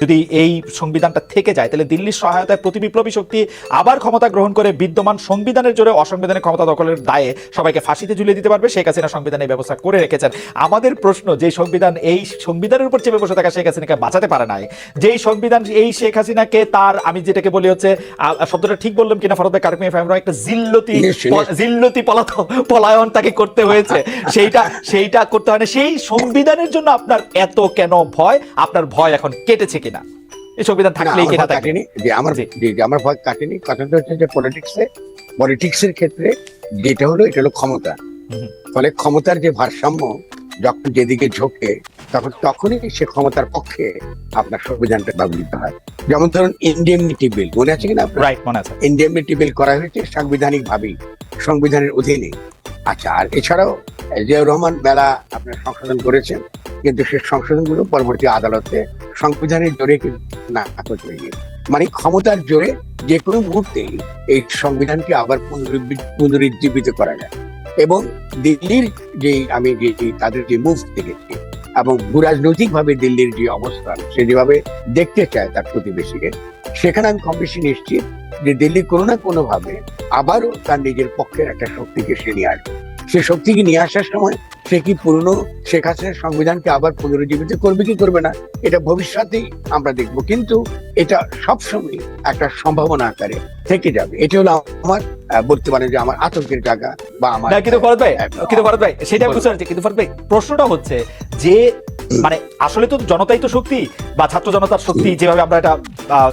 যদি এই সংবিধানটা থেকে যায় তাহলে দিল্লির সহায়তায় প্রতি বিপ্লবী শক্তি আবার ক্ষমতা গ্রহণ করে বিদ্যমান সংবিধানের জোরে অসংবিধানিক ক্ষমতা দখলের দায়ে সবাইকে ফাঁসিতে ঝুলিয়ে দিতে পারবে। শেখ হাসিনা সংবিধানে এই ব্যবস্থা করে রেখেছেন। আমাদের প্রশ্ন যে সংবিধান এই সংবিধানের উপর চেপে বসে থাকা শেখ হাসিনাকে বাঁচাতে পারে নাই যেই সংবিধান এই শেখ হাসিনাকে তার আমি যেটাকে বলি হচ্ছে শব্দটা ঠিক বললাম কিনা ফরদ ভাই ফ্যামরা একটা জিল্লতি। জিল্লতি পলাত পলায়ন তাকে করতে হয়েছে। সেইটা সেইটা করতে হয় না। সেই সংবিধানের জন্য আপনার এত কেন ভয়? আপনার ভয় এখন কেটেছে কিনা এই সংবিধান থাকলেই কাটেনি। যে আমার যে আমার ভয় কাটেনি কথাটা হচ্ছে যে পলিটিক্সে পলিটিক্সের ক্ষেত্রে যেটা হলো এটা হলো ক্ষমতা। ফলে ক্ষমতার যে ভারসাম্য যখন যেদিকে ঝোঁকে তখন তখনই সে ক্ষমতার পক্ষে আপনার সংবিধানটা ব্যবহৃত হয়। যেমন ধরুন ইন্ডেমনিটি বিল মনে আছে কিনা রাইট মনে আছে। ইন্ডেমনিটি বিল করা হয়েছে সাংবিধানিক ভাবেই সংবিধানের অধীনে। আচ্ছা আর এছাড়াও জিয়াউর রহমান মেলা আপনার সংশোধন করেছেন। কিন্তু সেই সংশোধনগুলো পরবর্তী আদালতে সংবিধানের জোরে নাকচ হয়ে গিয়েছে। মানে ক্ষমতার জোরে যে কোনো মুহূর্তেই এই সংবিধানকে আবার পুনরুজ্জীবিত করা যায়। এবং দিল্লির যে আমি যে তাদের যে মুভ দেখেছি এবং ভূরাজনৈতিক ভাবে দিল্লির যে অবস্থান, সে যেভাবে দেখতে চায় তার প্রতিবেশীকে, সেখানে আমি কম বেশি নিশ্চিত যে দিল্লি কোনো না কোনো ভাবে আবারও তার নিজের পক্ষের একটা শক্তিকে সে নিয়ে আসবে। সে শক্তিকে নিয়ে আসার সময় সে কি পুরনো শেখ হাসিনার সংবিধানকে আবার পুনরুজ্জীবিত করবে কি করবে না? এটা ভবিষ্যতেই আমরা দেখব। কিন্তু এটা সবসময় একটা সম্ভাবনা আকারে থেকে যাবে। এটা হলো আমার বলতে পারেন যে আমার আতঙ্কের জায়গা বা আমার কিন্তু ফরদ ভাই কিন্তু ফরদ ভাই সেটা বুঝতে পারছি। কিন্তু ফরদ ভাই প্রশ্নটা হচ্ছে যে মানে আসলে তো জনতাই তো শক্তি বা ছাত্র জনতার শক্তি যেভাবে আমরা এটা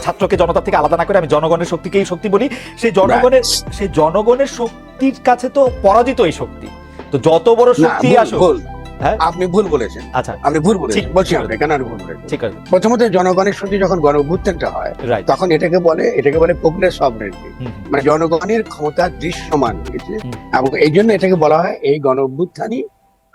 ছাত্রকে জনতার থেকে আলাদা না করে আমি জনগণের শক্তিকেই শক্তি বলি সেই জনগণের সেই জনগণের শক্তির কাছে তো পরাজিত এই শক্তি। তো যত বড় শক্তি আসুক হ্যাঁ? আপনি ভুল বলেছেন। আচ্ছা। আপনি ভুল বলেছেন। বলছি আপনি কেন ভুল বলেছেন? ঠিক আছে। প্রথমত জনগণের সঙ্গে যখন গণ হয় তখন এটাকে বলে এটাকে বলে পপুলার সভরেন্টি মানে জনগণের ক্ষমতা দৃশ্যমান। এবং এই জন্য এটাকে বলা হয় এই গণ অভ্যুত্থানই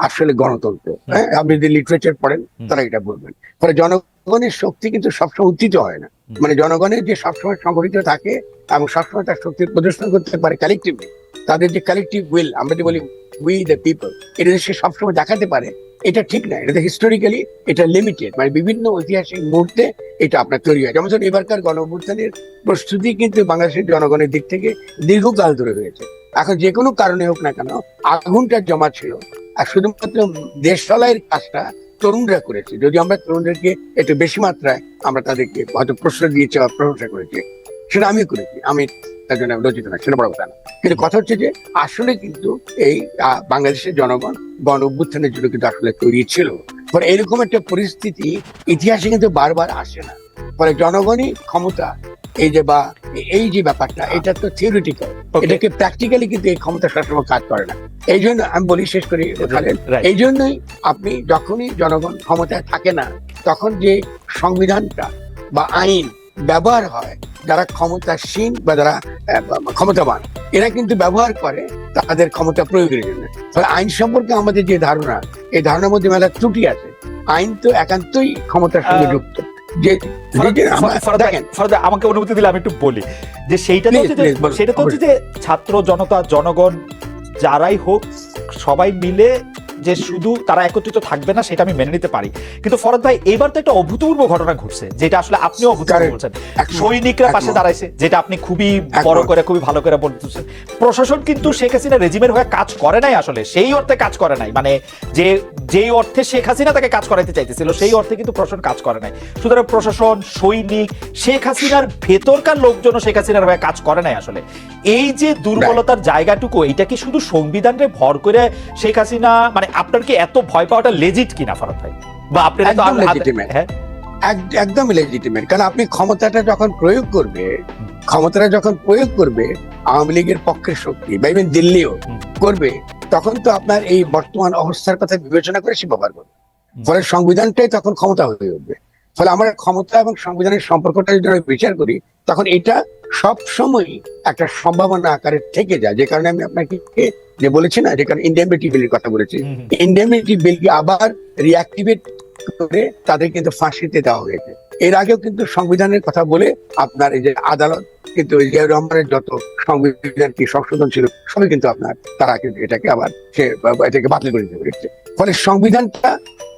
আসলে গণতন্ত্র হ্যাঁ? আপনি যদি লিটারেচার পড়েন তারা এটা বলবেন। ফলে জনগণের শক্তি কিন্তু সবসময় উত্থিত হয় না। মানে জনগণের যে সবসময় সংগঠিত থাকে এবং সবসময় তার শক্তির প্রদর্শন করতে পারে কালেকটিভলি তাদের যে কালেকটিভ উইল আমরা যে বলি উই দ্য পিপল এটা সে সবসময় দেখাতে পারে এটা ঠিক না। এটা হিস্টোরিক্যালি এটা লিমিটেড মানে বিভিন্ন ঐতিহাসিক মুহূর্তে এটা আপনার তৈরি হয়। যেমন ধরুন এবারকার গণ অভ্যুত্থানের প্রস্তুতি কিন্তু বাংলাদেশের জনগণের দিক থেকে দীর্ঘকাল ধরে হয়েছে। এখন যে কোনো কারণে হোক না কেন আগুনটা জমা ছিল। আর শুধুমাত্র দেশ চলাইয়ের কাজটা তরুণরা করেছে। যদি আমরা তরুণদেরকে একটু বেশি মাত্রায় আমরা তাদেরকে হয়তো প্রশ্ন দিয়েছি বা প্রশংসা করেছি, সেটা আমি করেছি। আমি তার জন্য লজ্জিত না সেটা বড় কথা না। কিন্তু কথা হচ্ছে যে, আসলে কিন্তু এই বাংলাদেশের জনগণ গণ অভ্যুত্থানের জন্য কিন্তু আসলে তৈরি ছিল। এরকম একটা পরিস্থিতি ইতিহাসে কিন্তু বারবার আসে না। ফলে জনগণই ক্ষমতা এই যে বা এই যে ব্যাপারটা এটা তো থিওরিটিক্যাল এটাকে প্র্যাকটিক্যালি কিন্তু এই ক্ষমতা সবসময় কাজ করে না। এই জন্য আমি বলি শেষ করি এই জন্যই আপনি যখনই জনগণ ক্ষমতায় থাকে না তখন যে সংবিধানটা বা আইন ব্যবহার হয় যারা ক্ষমতাসীন বা যারা ক্ষমতাবান এরা কিন্তু ব্যবহার করে তাদের ক্ষমতা প্রয়োগের জন্য। ফলে আইন সম্পর্কে আমাদের যে ধারণা এই ধারণার মধ্যে মেলা ত্রুটি আছে। আইন তো একান্তই ক্ষমতার সঙ্গে যুক্ত। যে আমাকে অনুমতি দিলে আমি একটু বলি। যে সেইটা সেটা তো হচ্ছে যে ছাত্র জনতা জনগণ যারাই হোক সবাই মিলে যে শুধু তারা একত্রিত থাকবে না সেটা আমি মেনে নিতে পারি। কিন্তু ফরদ ভাই এবার তো একটা অভূতপূর্ব ঘটনা ঘটছে যেটা আসলে আপনিও অভূতপূর্ব বলছেন। সৈনিকরা পাশে দাঁড়াইছে যেটা আপনি খুবই বড় করে খুবই ভালো করে বলতেছেন। প্রশাসন কিন্তু শেখ হাসিনা রেজিমের হয়ে কাজ করে নাই আসলে সেই অর্থে কাজ করে নাই। মানে যে যেই অর্থে শেখ হাসিনা তাকে কাজ করাইতে চাইতেছিল সেই অর্থে কিন্তু প্রশাসন কাজ করে নাই। সুতরাং প্রশাসন সৈনিক শেখ হাসিনার ভেতরকার লোকজন শেখ হাসিনার হয়ে কাজ করে নাই আসলে। এই যে দুর্বলতার জায়গাটুকু এটা কি শুধু সংবিধানকে ভর করে শেখ হাসিনা মানে আপনার কি এত ভয় পাওয়াটা লেজিট কিনা ফরত ভাই? বা আপনারা তো একদম আ- আ- হ্যাঁ? একদম লেজিটিমেট কারণ আপনি ক্ষমতাটা যখন প্রয়োগ করবে ক্ষমতাটা যখন প্রয়োগ করবে আওয়ামী লীগের পক্ষের শক্তি বা ইভেন দিল্লিও করবে তখন তো আপনার এই বর্তমান অবস্থার কথা বিবেচনা করে সে ব্যবহার করবে। ফলে সংবিধানটাই তখন ক্ষমতা হয়ে উঠবে। ফলে আমরা ক্ষমতা এবং সংবিধানের সম্পর্কটা যদি আমরা বিচার করি তখন এটা সব সময় একটা সম্ভাবনা আকারে থেকে যায়। যে কারণে আমি আপনাকে যে বলেছি না যে কারণে ইন্ডিয়ামিটি বিলের কথা বলেছি হুম। বিলকে আবার রিঅ্যাক্টিভেট করে তাদের কিন্তু ফাঁসিতে দেওয়া হয়েছে এর আগেও কিন্তু সংবিধানের কথা বলে আপনার এই যে আদালত কিন্তু জিয়াউর রহমানের যত সংবিধান কি সংশোধন ছিল সবই কিন্তু আপনার তারা কিন্তু এটাকে আবার সে এটাকে বাতিল করে দিতে পেরেছে ফলে সংবিধানটা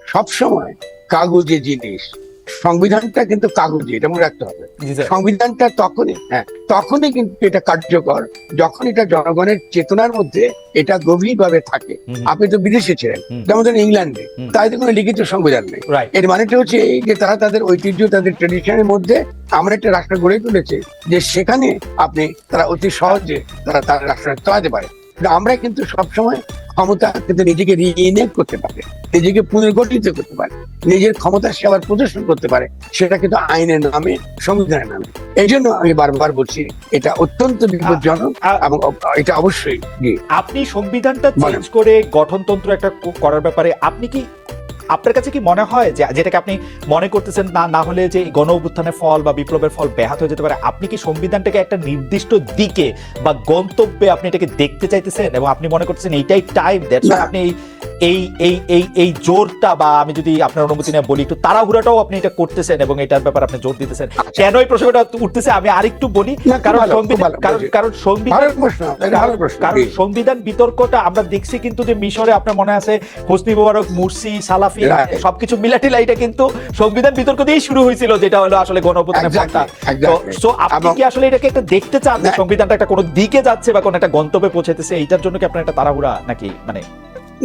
সবসময় কাগজে জিনিস সংবিধানটা কিন্তু কাগজে এটা মনে রাখতে হবে। সংবিধানটা তখনই হ্যাঁ তখনই কিন্তু এটা কার্যকর যখন এটা জনগণের চেতনার মধ্যে এটা গভীরভাবে থাকে। আপনি তো বিদেশে ছিলেন যেমন ধরেন ইংল্যান্ডে হুম। তাদের কোনো লিখিত সংবিধান নেই। এর মানেটা হচ্ছে এই যে তারা তাদের ঐতিহ্য তাদের ট্রেডিশনের মধ্যে আমরা একটা রাষ্ট্র গড়ে তুলেছে যে সেখানে আপনি তারা অতি সহজে তারা তার রাষ্ট্র চালাতে পারে। আমরা কিন্তু সবসময় ক্ষমতা কিন্তু নিজেকে রিইনেট করতে পারে। নিজেকে পুনর্গঠিত করতে পারে নিজের ক্ষমতা সে আবার প্রদর্শন করতে পারে সেটা কিন্তু আইনের নামে সংবিধানের নামে। এই জন্য আমি বারবার বলছি এটা অত্যন্ত বিপজ্জনক এবং এটা অবশ্যই আপনি সংবিধানটা চেঞ্জ করে গঠনতন্ত্র একটা করার ব্যাপারে আপনি কি আপনার কাছে কি মনে হয় যে যেটাকে আপনি মনে করতেছেন না না হলে যে গণ অভ্যুত্থানের ফল বা বিপ্লবের ফল ব্যাহত হয়ে যেতে পারে আপনি কি সংবিধানটাকে একটা নির্দিষ্ট দিকে বা গন্তব্যে আপনি এটাকে দেখতে চাইতেছেন? এবং আপনি মনে করতেছেন এইটাই টাইম দ্যাটস আপনি এই- এই এই এই জোরটা বা আমি যদি আপনার অনুমতি নিয়ে বলি একটু তাড়াহুড়াটাও আপনি এটা করতেছেন এবং এটার ব্যাপারে আপনি জোর দিতেছেন। কেন এই প্রসঙ্গটা উঠতেছে? আমি আরেকটু বলি কারণ সংবিধান কারণ কারণ সংবিধান কারণ সংবিধান বিতর্কটা আমরা দেখছি কিন্তু যে মিশরে আপনার মনে আছে Hosni Mubarak Morsi Salafi Right. সবকিছু মিলাটিলা এটা কিন্তু সংবিধান বিতর্ক দিয়েই শুরু হয়েছিল যেটা হলো আসলে ফলটা exactly. সো আপনি কি আসলে এটাকে একটা দেখতে চান যে সংবিধানটা একটা কোনো দিকে যাচ্ছে বা কোনো একটা গন্তব্যে পৌঁছাইতেছে এইটার জন্য কি আপনার একটা তাড়াহুড়া নাকি মানে?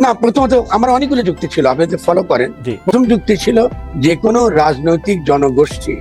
না প্রথমত আমার অনেকগুলো যুক্তি ছিল আপনি যদি ফলো করেন। প্রথম যুক্তি ছিল যে কোনো রাজনৈতিক জনগোষ্ঠী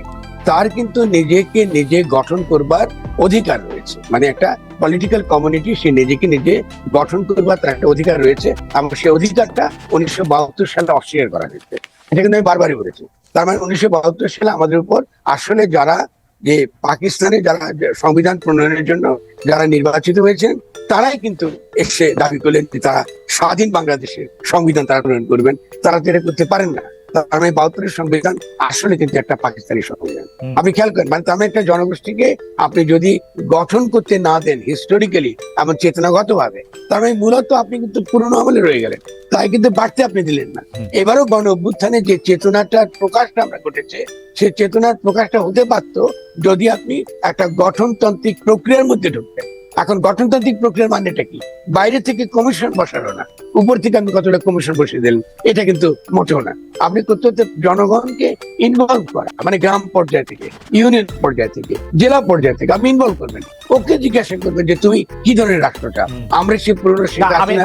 তার কিন্তু নিজেকে নিজে গঠন করবার অধিকার রয়েছে। মানে একটা পলিটিক্যাল কমিউনিটি সে নিজেকে নিজে গঠন করবার তার একটা অধিকার রয়েছে এবং সেই অধিকারটা উনিশশো বাহাত্তর সালে অস্বীকার করা হয়েছে। এটা কিন্তু আমি বারবারই বলেছি। তার মানে উনিশশো বাহাত্তর সালে আমাদের উপর আসলে যারা যে পাকিস্তানে যারা সংবিধান প্রণয়নের জন্য যারা নির্বাচিত হয়েছেন, তারাই কিন্তু এসে দাবি করলেন যে তারা স্বাধীন বাংলাদেশের সংবিধান তারা প্রণয়ন করবেন। তারা তো এটা করতে পারেন না। তার মানে বাহাত্তরের সংবিধান আসলে কিন্তু একটা পাকিস্তানি সংবিধান। আপনি খেয়াল করেন মানে একটা জনগোষ্ঠীকে আপনি যদি গঠন করতে না দেন হিস্টোরিক্যালি এমন চেতনাগত ভাবে তার মানে মূলত আপনি কিন্তু পুরনো আমলে রয়ে গেলেন। তাই কিন্তু বাড়তে আপনি দিলেন না। এবারও গণ অভ্যুত্থানে যে চেতনাটার প্রকাশটা আমরা ঘটেছে সেই চেতনার প্রকাশটা হতে পারত যদি আপনি একটা গঠনতান্ত্রিক প্রক্রিয়ার মধ্যে ঢুকতেন। এখন গঠনতান্ত্রিক প্রক্রিয়ার মানেটা কি? বাইরে থেকে কমিশন বসানো না। উপর থেকে আপনি কতটা কমিশন বসিয়ে দিলেন এটা কিন্তু মোটেও না। আপনি করতে হতে জনগণকে ইনভলভ করা মানে গ্রাম পর্যায় থেকে ইউনিয়ন পর্যায় থেকে জেলা পর্যায় থেকে আপনি ইনভলভ করবেন। ওকে জিজ্ঞাসা করবেন যে তুমি কি ধরনের রাষ্ট্রটা? আমরা সে পুরনো আমি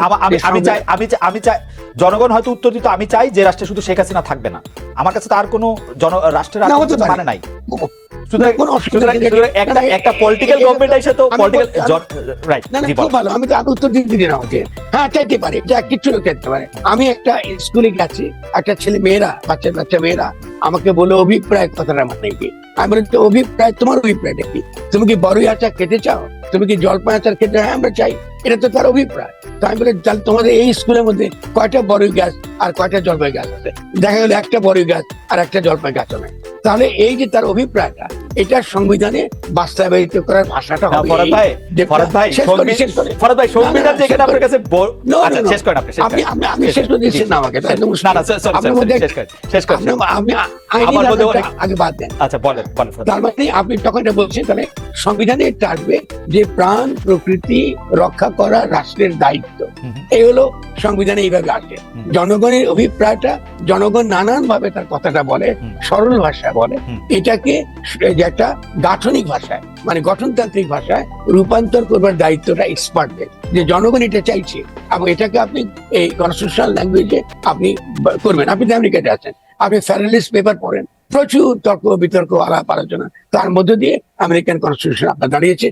আমি চাই আমি চাই- আমি চাই জনগণ হয়তো উত্তর দিত আমি চাই যে রাষ্ট্রে শুধু শেখ হাসিনা থাকবে না। আমার কাছে তার কোনো জন রাষ্ট্রের। মানে নাই। একটা পলিটিক্যাল এ- গভর্নমেন্ট এসে তো পলিটিক্যাল রাইট না খুব ভালো। আমি তো উত্তর দিতে দিন আমাকে হ্যাঁ চাইতে পারে কিচ্ছু লোক চাইতে পারে। আমি একটা স্কুলে গেছি, একটা ছেলে মেয়েরা, বাচ্চা বাচ্চা মেয়েরা আমাকে বলে, অভিপ্রায় কথাটা মানে কি? আমি বলি অভিপ্রায় তোমার অভিপ্রায়টা কি? তুমি কি বড়ই আচার খেতে চাও? তুমি কি জলপাই আচার খেতে হ্যাঁ? আমরা চাই, এটা তো তার অভিপ্রায়। তো আমি বলি, তাহলে তোমাদের এই স্কুলের মধ্যে কয়টা বড়ই গাছ আর কয়টা জলপাই গাছ আছে? দেখা গেলো একটা বড়ই গাছ আর একটা জলপাই গাছও নাই তাহলে এই যে তার অভিপ্রায়টা এটা সংবিধানে বাস্তবায়িত করার ভাষাটা হবে ফরাদ ভাই যে- ফরাদ ভাই। ফরাদ ভাই সংবিধান যেখানে আপনার কাছে শেষ করেন আপনি আপনি শেষ করে দিচ্ছেন না আমাকে না না শেষ করেন শেষ করেন। আপনি আপনি আমার মধ্যে আগে বাদ দেন। আচ্ছা বলেন বলেন তার মানে আপনি তখন এটা বলছেন তাহলে সংবিধানে এটা আসবে যে প্রাণ প্রকৃতি রক্ষা করা রাষ্ট্রের দায়িত্ব। এই হলো সংবিধানে এইভাবে আসে। জনগণের অভিপ্রায়টা জনগণ নানান ভাবে তার কথাটা বলে সরল ভাষা বলে। এটাকে যে একটা গাঠনিক ভাষায় মানে গঠনতান্ত্রিক ভাষায় রূপান্তর করবার দায়িত্বটা এক্সপার্টদের যে জনগণ এটা চাইছে। এবং এটাকে আপনি এই কনস্টিটিউশনাল ল্যাঙ্গুয়েজে আপনি করবেন। আপনি আমেরিকাতে আছেন, আপনি ফেডারেলিস্ট পেপার পড়েন, প্রচুর তর্ক বিতর্ক আলাপ আলোচনা, তার মধ্য দিয়ে আমেরিকান কনস্টিটিউশন আপনার দাঁড়িয়েছে.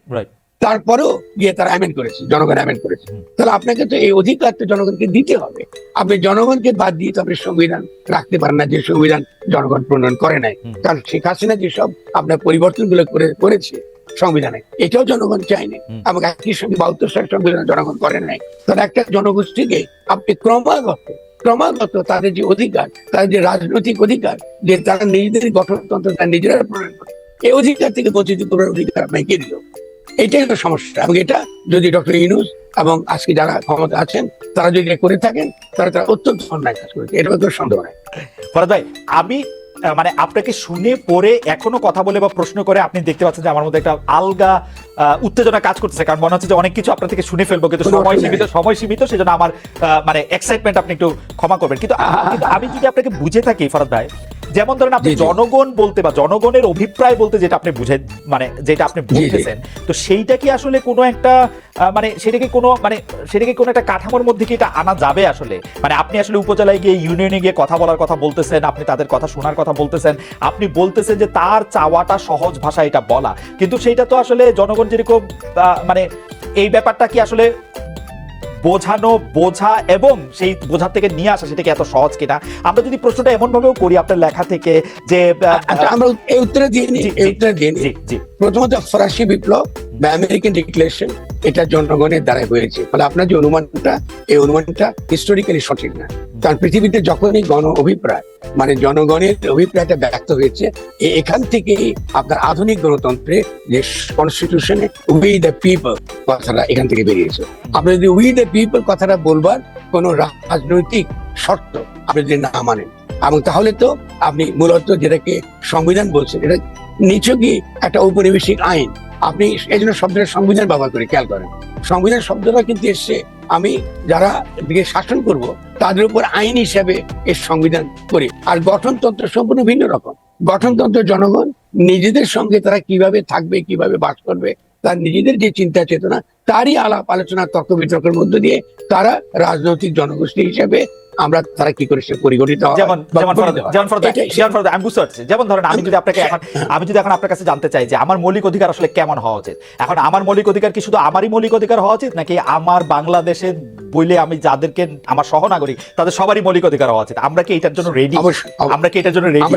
তারপরেও গিয়ে তারা অ্যামেন্ড করেছে জনগণ অ্যামেন্ড করেছে। তাহলে আপনাকে তো এই অধিকার তো জনগণকে দিতে হবে। আপনি জনগণকে বাদ দিয়ে তো আপনি সংবিধান রাখতে পারেন না যে সংবিধান জনগণ প্রণয়ন করে নাই। কারণ শেখ হাসিনা যেসব আপনার পরিবর্তনগুলো করে করেছে সংবিধানে এটাও জনগণ চায়নি। এবং একই সঙ্গে বাহাত্তর সাল সংবিধান জনগণ করে নাই। তাহলে একটা জনগোষ্ঠীকে আপনি ক্রমাগত ক্রমাগত তাদের যে অধিকার তাদের যে রাজনৈতিক অধিকার যে তারা নিজেদের গঠনতন্ত্র তারা নিজেরা প্রণয়ন করে এই অধিকার থেকে বঞ্চিত করার অধিকার আপনাকে দিল? এটাই হলো সমস্যা এবং এটা যদি ডক্টর ইউনুস এবং আজকে যারা ক্ষমতা আছেন তারা যদি করে থাকেন তাহলে তারা অত্যন্ত অন্যায় কাজ করেছে এটা কোনো সন্দেহ নাই। ফরাদ ভাই আমি মানে আপনাকে শুনে পড়ে এখনও কথা বলে বা প্রশ্ন করে আপনি দেখতে পাচ্ছেন যে আমার মধ্যে একটা আলগা আহ, উত্তেজনা কাজ করতেছে। কারণ মনে হচ্ছে যে অনেক কিছু আপনার থেকে শুনে ফেলব কিন্তু সময় সীমিত সময় সীমিত সেজন্য আমার মানে এক্সাইটমেন্ট আপনি একটু ক্ষমা করবেন। কিন্তু কিন্তু আমি যদি আপনাকে বুঝে থাকি ফরাদ ভাই যেমন ধরেন আপনি। জনগণ বলতে বা জনগণের অভিপ্রায় বলতে যেটা আপনি বুঝে মানে যেটা আপনি জি। বলতেছেন তো সেইটা কি আসলে কোনো একটা মানে সেটাকে কোনো মানে সেটাকে কোনো একটা কাঠামোর মধ্যে কি এটা আনা যাবে আসলে মানে আপনি আসলে উপজেলায় গিয়ে ইউনিয়নে গিয়ে কথা বলার কথা বলতেছেন আপনি তাদের কথা শোনার কথা বলতেছেন আপনি বলতেছেন যে তার চাওয়াটা সহজ ভাষা এটা বলা কিন্তু সেইটা তো আসলে জনগণ যেরকম আহ, মানে এই ব্যাপারটা কি আসলে বোঝানো বোঝা এবং সেই বোঝা থেকে নিয়ে আসা সেটাকে এত সহজ কিনা? আমরা যদি প্রশ্নটা এমন ভাবেও করি আপনার লেখা থেকে যে আচ্ছা আমরা এই উত্তরে দিয়ে নিই এই উত্তরে দিয়ে নিই প্রথমত ফরাসি বিপ্লব বা আমেরিকান ডিক্লারেশন। এটা জনগণের দ্বারা হয়েছে। ফলে আপনার যে অনুমানটা, এই অনুমানটা হিস্টোরিক্যালি সঠিক না। কারণ পৃথিবীতে যখনই গণ অভিপ্রায় মানে জনগণের অভিপ্রায়টা ব্যক্ত হয়েছে এখান থেকেই আপনার আধুনিক গণতন্ত্রে যে কনস্টিটিউশনে উই দ্য পিপল কথাটা এখান থেকে বেরিয়েছে। আপনি যদি উই দ্য পিপল কথাটা বলবার কোন রাজনৈতিক শর্ত আপনি যদি না মানেন, এবং তাহলে তো আপনি মূলত যেটাকে সংবিধান বলছেন এটা নিচকই একটা ঔপনিবেশিক আইন? আপনি এই জন্য শব্দটা সংবিধান ব্যবহার করে, খেয়াল করেন। সংবিধান শব্দটা কিন্তু এসছে, আমি যারা দিকে শাসন করব, তাদের উপর আইন হিসাবে এর সংবিধান করি। আর গঠনতন্ত্র সম্পূর্ণ ভিন্ন রকম। গঠনতন্ত্র জনগণ, নিজেদের সঙ্গে তারা কীভাবে থাকবে, কীভাবে বাস করবে, তার নিজেদের যে চিন্তা চেতনা, তারই আলাপ আলোচনা, তর্ক বিতর্কের মধ্য দিয়ে তারা রাজনৈতিক জনগোষ্ঠী হিসেবে আমরা তারা কি করে পরিগণিত যেমন যেমন যেমন আমি বুঝতে পারছি। যেমন ধরেন আমি যদি আপনাকে এখন আমি যদি এখন আপনার কাছে জানতে চাই যে আমার মৌলিক অধিকার আসলে কেমন হওয়া উচিত? এখন আমার মৌলিক অধিকার কি শুধু আমারই মৌলিক অধিকার হওয়া উচিত নাকি আমার বাংলাদেশে বইলে আমি যাদেরকে আমার সহনাগরিক তাদের সবারই মৌলিক অধিকার হওয়া উচিত? আমরা কি এটার জন্য রেডি আমরা কি এটার জন্য রেডি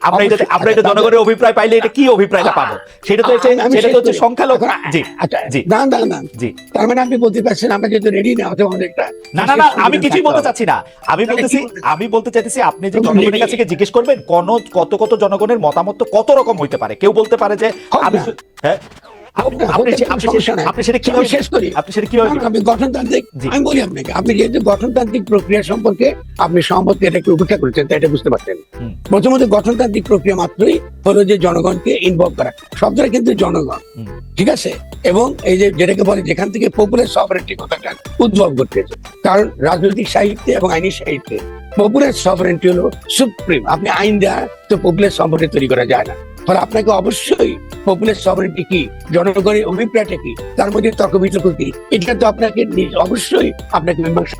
আমরা এটা আমরা এটা জনগণের অভিপ্রায় পাইলে এটা কি অভিপ্রায়টা পাবো? সেটা তো হচ্ছে সেটা তো হচ্ছে সংখ্যালঘু জি আচ্ছা জি। না না না জি। তার মানে আপনি বলতে পারছেন আমরা রেডি না অনেকটা। না না না আমি কিছুই বলতে চাচ্ছি না। আমি বলতেছি আমি বলতে চাইতেছি আপনি যে জনগণের কাছে জিজ্ঞেস করবেন কোন কত কত জনগণের মতামত কত রকম হইতে পারে? কেউ বলতে পারে যে আমি হ্যাঁ। না, আপনি সেটা কীভাবে শেষ করি। আপনি সেটা কীভাবে আমি গঠনতান্ত্রিক আমি বলি আপনাকে আপনি যেহেতু গঠনতান্ত্রিক প্রক্রিয়া সম্পর্কে আপনি সম্পর্কে এটাকে উপেক্ষা করেছেন তাই এটা বুঝতে পারছেন। প্রথমত গঠনতান্ত্রিক প্রক্রিয়া মাত্রই হলো যে জনগণকে ইনভলভ করা। শব্দটা কিন্তু জনগণ। ঠিক আছে? এবং এই যে যেটাকে বলে যেখান থেকে পপুলার সভারেন্টি কথাটা উদ্ভব ঘটেছে। কারণ রাজনৈতিক সাহিত্যে এবং আইনি সাহিত্যে পপুলার সভারেন্টি হলো সুপ্রিম আপনি আইন দেওয়া তো পপুলার সভারেন্টি তৈরি করা যায় না। ফলে আপনাকে অবশ্যই পপুলার সভারিটি কি, জনগণের অভিপ্রায়টা কি, তার মধ্যে তর্ক বিতর্ক কি, এটা তো আপনাকে অবশ্যই আপনাকে মীমাংসা